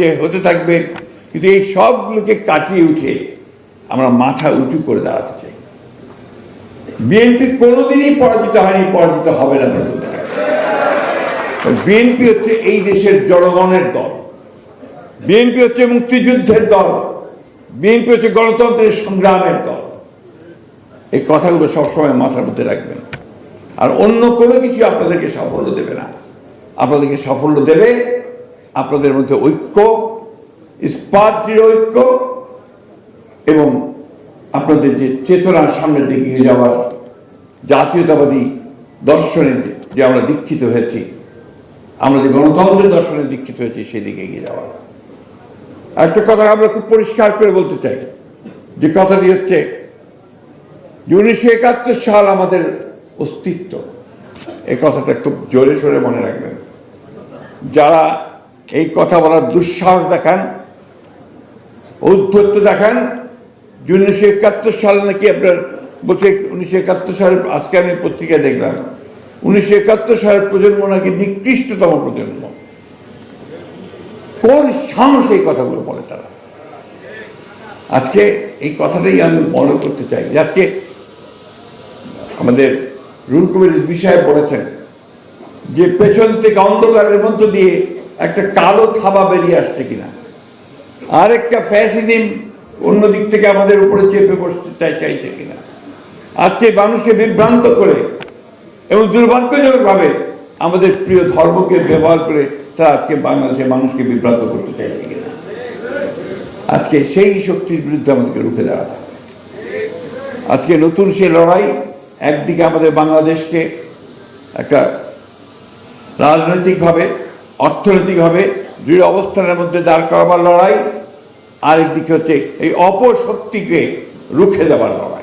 হচ্ছে হতে থাকবে, কিন্তু এই সবগুলোকে কাটিয়ে উঠে আমরা মাথা উঁচু করে দাঁড়াতে চাই। বিএনপি কোনোদিনই পরাজিত হয়নি, পরাজিত হবে না বিএনপি হচ্ছে এই দেশের জনগণের দল। বিএনপি হচ্ছে মুক্তিযুদ্ধের দল। বিএনপি হচ্ছে গণতন্ত্রের সংগ্রামের দল। এই কথাগুলো সবসময় মাথার মধ্যে রাখবেন। আর অন্য কোনো কিছু আপনাদেরকে সাফল্য দেবে না। আপনাদেরকে সাফল্য দেবে আপনাদের মধ্যে ঐক্য ইস্পাত দৃঢ় ঐক্য এবং আপনাদের যে চেতনার সামনের দিকে যাওয়ার জাতীয়তাবাদী দর্শনে যে- আমরা দীক্ষিত হয়েছি, আমরা যে গণতন্ত্রের দর্শনে দীক্ষিত হয়েছি সেদিকে এগিয়ে যাওয়া। একটা কথা আমরা খুব পরিষ্কার করে বলতে চাই, যে কথাটি হচ্ছে উনিশশো একাত্তর সাল আমাদের অস্তিত্ব। এ কথাটা খুব জোরে সোরে মনে রাখবেন। যারা এই কথা বলার দুঃসাহস দেখান, ঔদ্ধত্য দেখান, যে উনিশশো একাত্তর সাল নাকি আপনার বলছে উনিশশো একাত্তর সালে আজকে আমি পত্রিকায় দেখলাম। উনিশশো একাত্তর সালের প্রজন্ম নাকি নিকৃষ্টতম প্রজন্ম। কোন সাহস এই কথাগুলো বলে তারা? আজকে এই কথাটাই আমি মনে করতে চাই আজকে আমাদের রুল কবির বিষয়ে বলেছেন যে পেছন থেকে অন্ধকারের মধ্য দিয়ে একটা কালো থাবা বেরিয়ে আসছে কিনা। আরেকটা ফ্যাসিজম অন্য দিক থেকে আমাদের উপরে চেপে বসতে চাইছে কিনা। আজকে মানুষকে বিভ্রান্ত করে এবং দুর্ভাগ্যজনকভাবে আমাদের প্রিয় ধর্মকে ব্যবহার করে তারা আজকে বাংলাদেশের মানুষকে বিভ্রান্ত করতে চাইছে কিনা। আজকে সেই শক্তির বিরুদ্ধে আমাদেরকে রুখে দাঁড়াতে আজকে নতুন সে লড়াই একদিকে আমাদের বাংলাদেশকে একটা রাজনৈতিকভাবে অর্থনৈতিকভাবে দৃঢ় অবস্থানের মধ্যে দাঁড় করাবার লড়াই আরেকদিকে হচ্ছে এই অপশক্তিকে রুখে দেওয়ার লড়াই।